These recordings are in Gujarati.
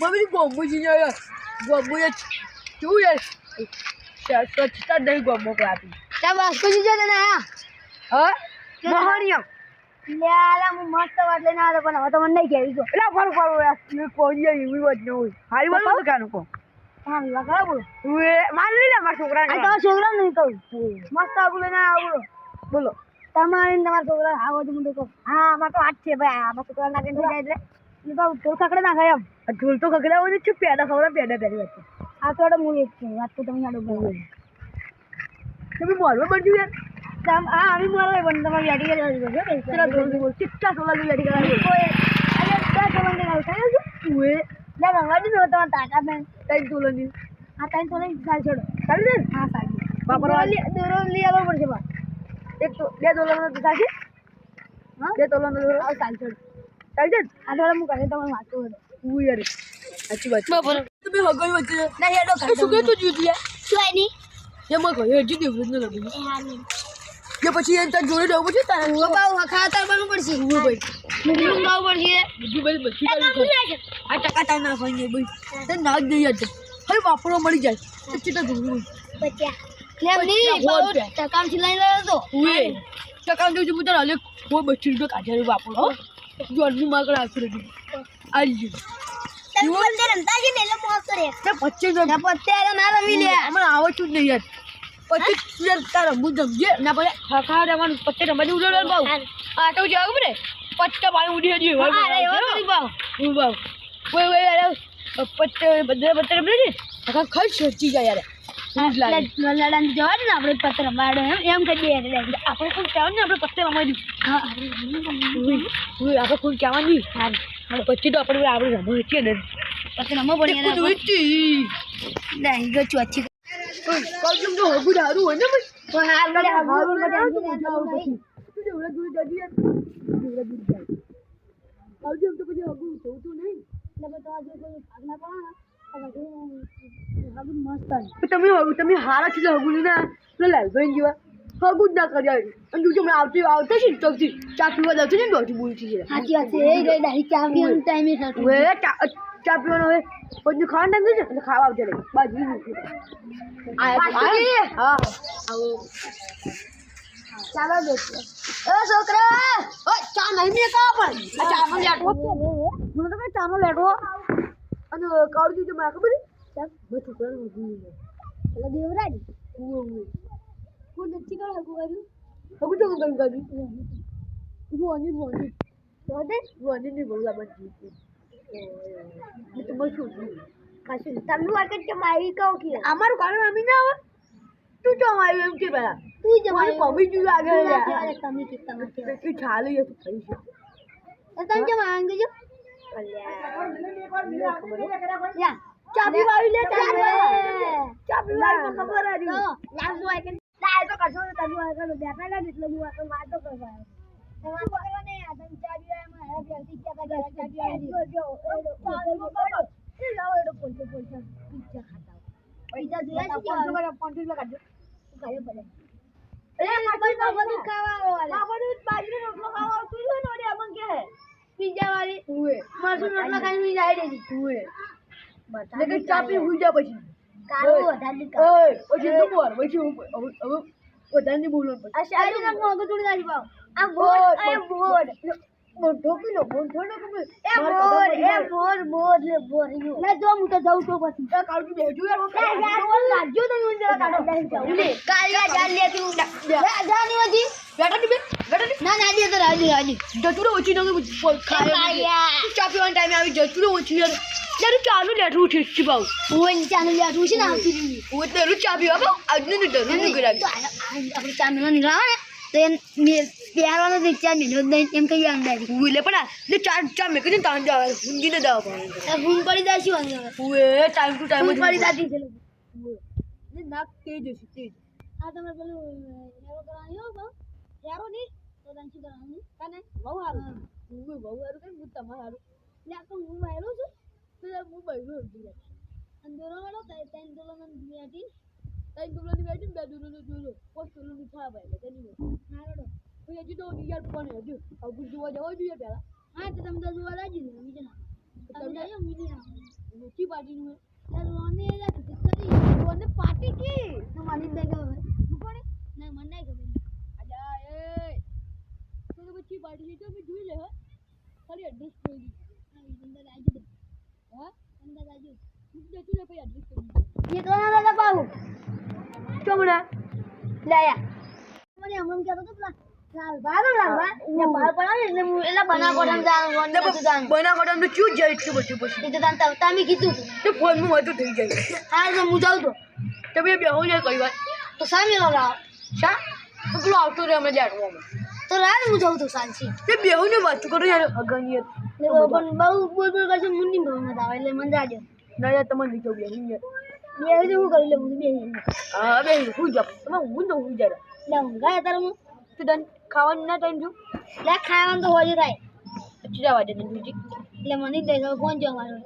મમ્મી ગોમુજી યાર. ગોમુ યાર શું યાર? સ્વચ્છતા નહીં ગોમો આપી ત્યાં વાસ્કોજી છે તને હા. મહાણિયમ લે હું મસ્ત વાત લઈને આવ્યો પણ હવે તો મને નહીં કહેવી ગયો એટલે ફર યાર. કોઈ એવી વાત ન હોય. હારી વાત દુકાન કો હા તમારા છોકરા તમારે આવો તો હું હા અમારે તો આજ છે ભાઈ. આ છોકરા જાય એટલે. હું તો ઢોલ ખાકડે નાખે એમ. ઢોલ તો ખગડા હોય છે પેડા ખવડા પેડા પહેરી વાત છે આ તો હું એક છું. વાત તો તમે આડો બોલો તમે મોરવા બન્યું યાર. તમ આ આવી મારો પણ તમારે યાદી કરી દેજો તેરા ઢોલ બોલ. ચિત્તા સોલા ની કરાવી અરે સંબંધ ના થાય છે? લે રંગવા દીધો તમારા તાકા બેન. તઈ ઢોલની આ ટાઈમ તો સાલ છોડો. ચાલી દે હા સાલ વાપરવા દોરો લઈ આવવો પડશે બા. એક તો બે તોલાનો તો છે હા? બે તોલાનો દોરો. સાલ છોડો. ચાલી દે આ થોડા હું કરે તમારે વાંચો તું યાર સાચી વાત બરાબર વચ્ચે ના યાર એ શું કહેતો જીતી યાર? શું આઈ ની એમાં કહે હજી દેવું ન લાગ્યું કે પછી એ તાર જોડે રહેવું છે? તારે ઓ બાઉ ખાતર બનવું પડશે. હું ભાઈ મુગલું ગાવું પડશે. બીજું ભાઈ બધી આ ટકા તાર ના નહીં ભાઈ. તે ના જ નહીં યાર હવે વાપરો મળી જાય. તો ચીટા ધોવું બચ્યા. લે ની બાઉ ટકામથી લઈ લેતો તો. ઉએ ટકા દેવું હું તારે હલે કોઈ બચ્ચી રૂપિયા કાઢ્યા વાપરો જોડની માગળ રહી આવી ગયું. છે ને તે પચીસ ના મને આવડતું જ નહીં યાર. પચીસ તારે હું જમજે ના ભલે ખાખા રમવાનું પચીસ રમવા ઉડે બાબુ આટો જ આવું પડે. પચીસ પાણી ઉડી હજી કોઈ યાર પચીસ બધે રમે છે આખા ખાઈ સચી જાય યાર. લડાન જવા દે ને આપણે પત્તે રમાડો એમ. એમ કરી દે આપણે કોઈ કહેવાનું ને આપણે પચીસ રમાડી હા આપણે કોઈ કહેવાનું હા. પછી તો આપણે આપણે રમવા છીએ ને. પત્તે રમવો પડે નહીં ગયો ચોથી કાજુ તો હગું દારૂ હોય ને ભાઈ. તો હાલ લે ના લે પછી. તું દૂર જતી યાર, દૂર જાય. આવજે તો પછી હગું જવું તું નહીં. તમે હગું તમે હારા છો હગુ ને ના પેલા લાલભાઈ જેવા. હગુ જ ના કર્યા. અને તું હમણાં આવતી આવતે છે ને ચોકથી ચા પીવા જાવ છે ને દોઢી બોલતી છે. સાચી વાત છે. એ રે ડાયરી ચા પીવાનો ટાઈમે થતો હવે ચા ચા પીવાનો હવે પછી ખાવાનું ટાઈમ થશે એટલે ખાવા આવજે. બાજુ મૂકી હા. ચાલો બેસો. એ છોકરા! ઓ ચા નહીં મેં કા પણ. આ ચાનો લેટવો. મને તો કઈ ચાનો લેટવો. અને કાળજી જો મારે ખબર છે? મેં છોકરાને ઊભી એટલે દેવરાજ? હું નથી કરો હકુ કર્યું? હવે તો કઈ કાઢી રોની રોની તો દે રોની ની બોલા બની હું તો બસ છું. કશું તમને વાગે કે મારી કહો કે અમારું કારણ અમી ના આવે તું જો આવ્યું એમ કે પેલા. તું જ મારી મમ્મી જો આગળ તમે કે તમે કે ચાલે યાર તું થઈ છે તમે કેમ માંગે છો યા ચાબી વાળી લે ચાબી મને ખબર હતી. લાવ જો કે લાવ તો કશો તો તમે આ કરો બેઠા ના એટલે હું આ તો વાતો કરવા તમારે કરવા નહીં આ તમે ચાબી વાળા માં હેરા બેસી તા ઘરે ચાબી વાળી જો જો એડો ચાબી એ લાવો એડો પોલચો પોલચો પિઝા ખાતા પૈસા જોયા છે કે કરા, પાંચસો રૂપિયા કાઢજો. ખાયો પડે એ મગજ મગજ ખાવા વાળા બાપાને બાજરી રોટલો ખાવા આવતું હોય ને ઓડે અમન કે પિઝા વાળી ઉવે મરસું રોટલા ખાઈને હું જાય દેજી ઉવે લેકિન ચા પી હુઈ જા પછી કારો. વધારે ઓય પછી તો બોલ પછી હવે વધારે બોલવાનું પછી. આ શાયરી ના મોગો થોડી દાડી પાવ આ બોર્ડ આ બોર્ડ મોઢો પીલો મોઢો ને ખબર. એ મારે એ પડી બોર્ડ બોર્ડ લે બોર્ડ લે જો હું તો જાઉં તો પછી. એ કાળજી બેસજો યાર, યાર યાર બોલ લાગજો તો હું જરા કાઢો લે કાલિયા જાન લે તું લે જાની વધી બેટા ની બેટા ના ના દે તો રાજી રાજી જચુડો ઓછી ન ચા પીવાના ટાઈમે આવી જચુડો ઓછી યાર યાર ચાલુ લેઠું ઉઠી છે બાઉ હું ચાનું છે ને આવતી ચા પીવા બાઉ આજનું ને ડરું નહીં તો આપણે ચાનું નીકળાવે ને તો એમ પહેરવાનો તો ચાર મહિનો નહીં એમ કઈ અંદર હું એટલે પણ આ એટલે ચા ચા મેં કીધું તાણ જાવ ઊંઘી ને દાવ પડે હું પડી જાય શું હું એ ટાઈમ ટુ ટાઈમ હું પડી જતી છે ને નાક તેજ હશે તેજ. આ તમે પેલું હેરો કરવાની હો બહુ. હેરો નહીં તો તને શું કરવાનું? કાને બહુ સારું. હું. બહુ સારું કઈ હું તમારું લે તો હું વાયરો છું. તો હું બહેરો હતી યાર અંદરો વાળો તઈ તઈ અંદરો મને બેટી તાઈ દુલોની બેઠી બે દુલો પોસ્ટ દુલોની છા ભાઈ તેની હારોડો હું હજી તો યાર પણ હજુ. હવે જોવા જવા જોઈએ પહેલા. હા તો તમે તો જોવા લાગી ને મીજે ના. તમે જઈએ મીજે ના મોટી પાર્ટીનું લોને કરી લોને પાર્ટી કી? તો મને નહીં ખબર. તું કોને? ના મને નહીં ખબર. અલ્યા એ! તો તો પછી પાર્ટી છે તો અમે જોઈ લે હા. ખાલી એડ્રેસ કહી દી અંદર આવજો બે. હા? અંદર આવજો તું જતું રે પછી એડ્રેસ દી એ તો ના દાદા પાહુ ચોમડા લે આયા. મને હમણાં કહેતો તો પેલા. લાલભા ને લાલભા ને બાર પડાવે એટલે હું એટલે બના કોડમ જાણ વન નતું જાણ બના કોડમ તો ચૂજ જાય એટલું બધું પછી. તો તાન તા- કીધું. તું તો ફોનમાં વધુ થઈ જાય. હા તો હું જાઉં તો. તમે બેહો ને કઈ વાર. તો સામે લગાવ શા? તો પેલો આવતો રે અમે તો રાત હું જાઉં તો સાંજથી. તે બેહો ને વાત કરો યાર એટલે પણ બહુ બોલ બોલ કરશે મુંડી ભાવમાં આવે એટલે મને જાજો ના યાર તમને નીચે બેહી યાર. બે હવે હું કરી લઉં બે હા જાવ તમે હું તો હું ગયા તારે હું? તું ખાવાનું ના ટાઈમ છું એટલે ખાવાનું તો હોજે થાય પછી જવા દે તને એટલે મને જ દઈ ફોન જો મારો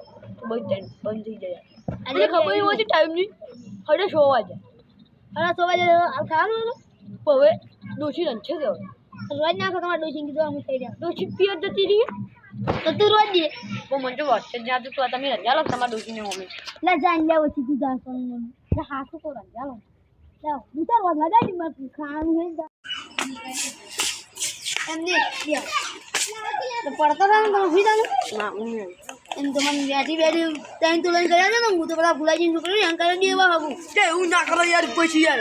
બહુ ટાઈમ બંધ થઈ જાય. આજે ખબર હોય છે ટાઈમ નહીં. હડે સો વાગે. અરે સો વાગે ખાવાનું હવે દોશી રન છે દેવા રોજ નાખો તમારે ડોસી કીધું અમે થઈ રહ્યા દોશી પિયર જતી રહી. તો તું રોજ દે પણ મને તો વચ્ચે જ્યાં તું તમે રજા લો તમારા દોશીને મમ્મી એટલે જાણ લે ઓછી તું જાન મમ્મી મને લે તો રજા લો. રોજ લગાડી ખાવાનું હોય એમને પડતો હતા ને તમે ઊભી થાને ના મમ્મી એમ તો મને બેઠી બેઠી ટાઈમ તો લઈને કર્યા છે ને હું તો પેલા ભૂલાજી છોકરી ને કરે દેવા હગું તે એવું ના કરો યાર પછી યાર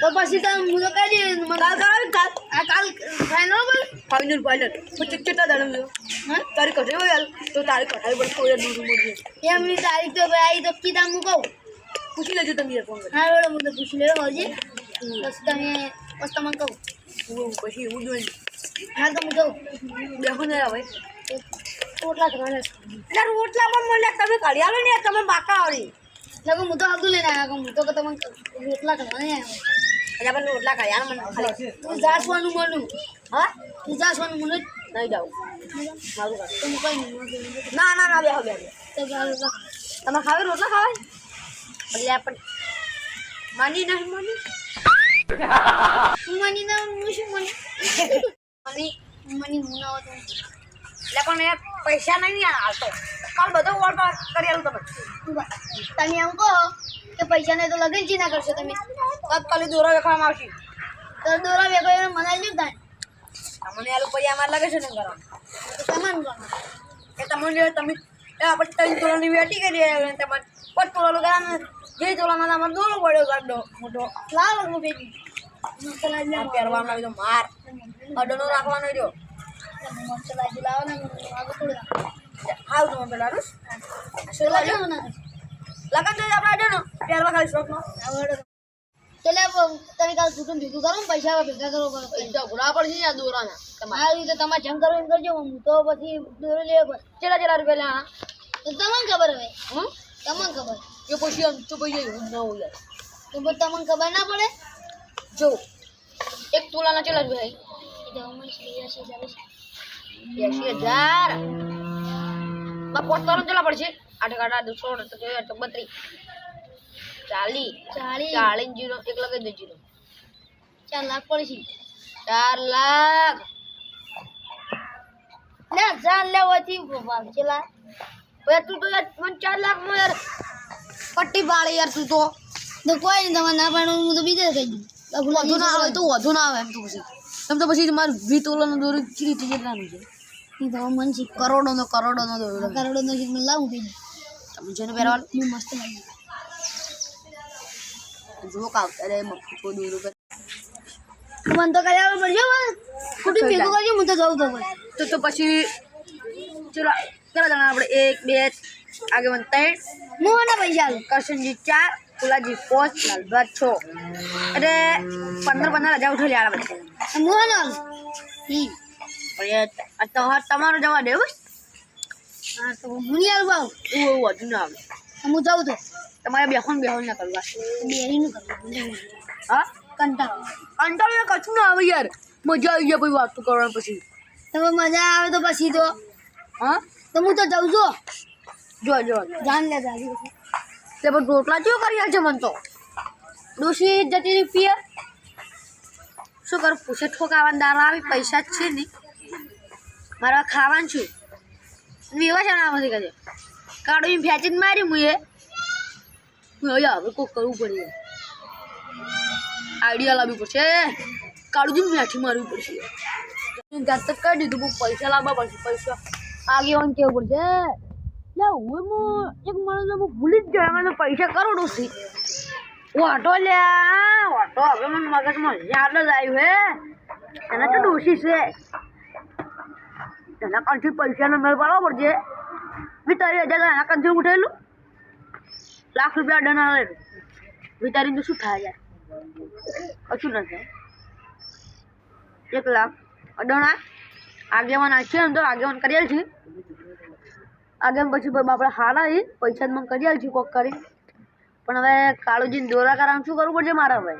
તો પછી તો હું તો કહી દે મને કાલ કાલ કાલ આ કાલ ફાઇનલ બોલ ફાઇનલ ફાઇનલ પછી કેટલા દાડા હા તારી કઢે યાર તો તારી કઢાઈ પર કોઈ દૂર મળશે એમની તારીખ તો ભાઈ તો કીધા હું કહું પૂછી લેજો તમે. યાર ફોન હા રોડે હું તો પૂછી લેજો હજી પછી તમે પછી તમને કહું હું પછી એવું જોઈએ હા તો હું કહું બેહો ને હવે રોટલા કરવાના એટલે રોટલા પણ મળે. તમે કાઢી આલો ને તમે બાકા આવડી લગો હું તો આગળ લઈને આવ્યા હું તો કે તમે રોટલા કરવાના આવ્યા એટલે આપણે રોટલા કર્યા મને. ખાલી તું જાસવાનું મળું. હા? તું જાસવાનું મળું. નહીં જાઉં. મારું તો હું કઈ ના ના ના બેહો બેહો. તમે ખાવે રોટલા ખાવે એટલે આપણે માની નહીં માની. માની ના હું શું માની? મની માની હું ના હોતો. એટલે પણ યાર પૈસા નહીં હાલતો કાલ બધો વોટ કરી આલું તમે તમે એમ કહો કે પૈસા ને તો લગન ચી ના કરશો તમે? તાત્કાલિક દોરા વેખવામાં આવશે. તો દોરા ભેગો એને મનાઈ લીધું થાય તમને આ લોકો અમારે લાગે છે ને કરવાનું તો સમાન કરો એ તમને તમે આપણે ત્રણ તોલાની વેટી કરી તમારે પાંચ તોલાનું કરવાનું જે તોલામાં તમારે દોરો પડ્યો ગાડો મોટો લાલ હું ભેગી. પહેરવાનો આવી તો માર. અડનો રાખવાનો રહ્યો. હાલ તમે પેલા લગન તો આપણે અડનો પહેરવા ખાલી આવડે એટલે તમે કાલ છૂટું ભેગું કરો ને પૈસા ભેગા કરો પૈસા ભૂલા પડશે ને દોરાના. તમારે. આ રીતે તમારે જંગ કરો એમ કરજો હું તો પછી દોરી લેવો પડે ચેલા ચેલા રૂપિયા લેવાના તો તમને ખબર હવે. હમ? તમને ખબર. એ પછી આમ ચૂપાઈ જાય એવું ના હોય તો પણ તમને ખબર ના પડે? જો એક તોલાના ચેલા જ આવે એસી હજાર પોતાનો ચેલા પડશે આઠ તો જોઈએ તો બત્રીસ. ચાલી ચાલી ચાલીસ જીરો એક લગાવી દે જીરો. ચાર લાખ પડશે ચાર લાખ. લે ચાર લેવાથી ચેલા. તું તો મને ચાર લાખમાં યાર પટ્ટી પાડે યાર તું તો. તો કોઈ નહીં તમારે ના પાડે હું તો બીજે કહી દઉં. વધુ ના આવે તો વધુ ના આવે એમ તો પછી. એમ તો પછી મારું વી તોલાનું દોરું ચીરી થઈ જવાનું છે. નહીં તો મન છે. કરોડો નો કરોડો નો દોરો. કરોડો નો શીખ મને લાવું કઈ તમે જેને પહેરવાનું હું મસ્ત લાગી. જો કાવ અરે મફતો દોરો કર. મન તો કરી આવે પડશે હો. ખોટું ભેગું કરજો હું તો જવું તો તો તો પછી ચલો કેટલા જણા આપણે? એક બે આગેવાન ત્રણ આના પૈસા આલું કરશનજી ચાર ફુલાજી પાંચ લાલભા છ એટલે પંદર પંદર હજાર ઉઠેલી આ બધા તો હા તમારો જવા દેવું હા તો હું નહીં આલું બાઉ એવું વધુ ના આવે હું જાઉં તો તમારે બેહોન બેહોન ના કરવા બેરીનું કરવું હા કંટાળો અંટાળો કશું ના આવે યાર મજા આવી જાય પછી વાતો કરવા પછી તમે મજા આવે તો પછી તો હા તો હું તો જાઉં છું જો રોટલા ચો કરી છે મન તો? ડોશી જતી રહી પીએ શું કરું? પૂછે ઠોકાવાના દારા આવી, પૈસા જ છે નહીં. મારે ખાવાનું છું. એવા છે ના પછી કહે કાળું ફેંચીને મારી મુએ. હવે કોક કરવું પડે. આઈડિયા લાવવી પડશે. કાળુજી મેઠી મારવી પડશે. જાત કાઢી દીધું પૈસા લાવવા પડશે, પૈસા. આગેવાન કેવું પડશે? લે હું હું એક માણસ હું ભૂલી જ ગયો મને પૈસા કરોડો છે. ઓટો લે ઓટો હવે મને મગજમાં યાદ જ આવ્યું, હે. એના તો ડોશી છે. એના કંઠી પૈસાનો મેળ પાડવો પડશે. વિતારી હજાર એના કંઠી ઉઠેલું લાખ રૂપિયા ડના લેલું તો શું થાય યાર? કશું ન થાય. એક લાખ અડણા આગેવાન છે, એમ તો આગેવાન કરી છે. આગેવાન પછી આપણે હારા એ પૈસા મને કરી આવીશું કોક કરી પણ હવે કાળુજીને દોરા કરાવવાનું શું કરવું પડશે મારે હવે?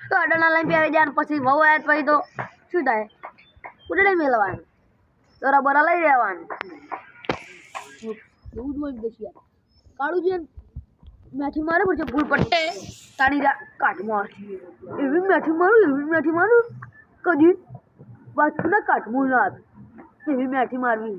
તો લાઈન લઈને આવી જાય ને પછી વહુ આવ્યા પછી તો શું થાય? ઉડડે મેળવાનું દોરા બોરા લઈ લેવાનું. એવું જ હોય બેસી કાળુજી મેથી મારે પડશે ભૂલ પટ્ટે તારી કાટમાં એવી મેથી મારું એવી મેથી મારું. કદી બાજુના કાટમું ના આવે. એવી મેથી મારવી.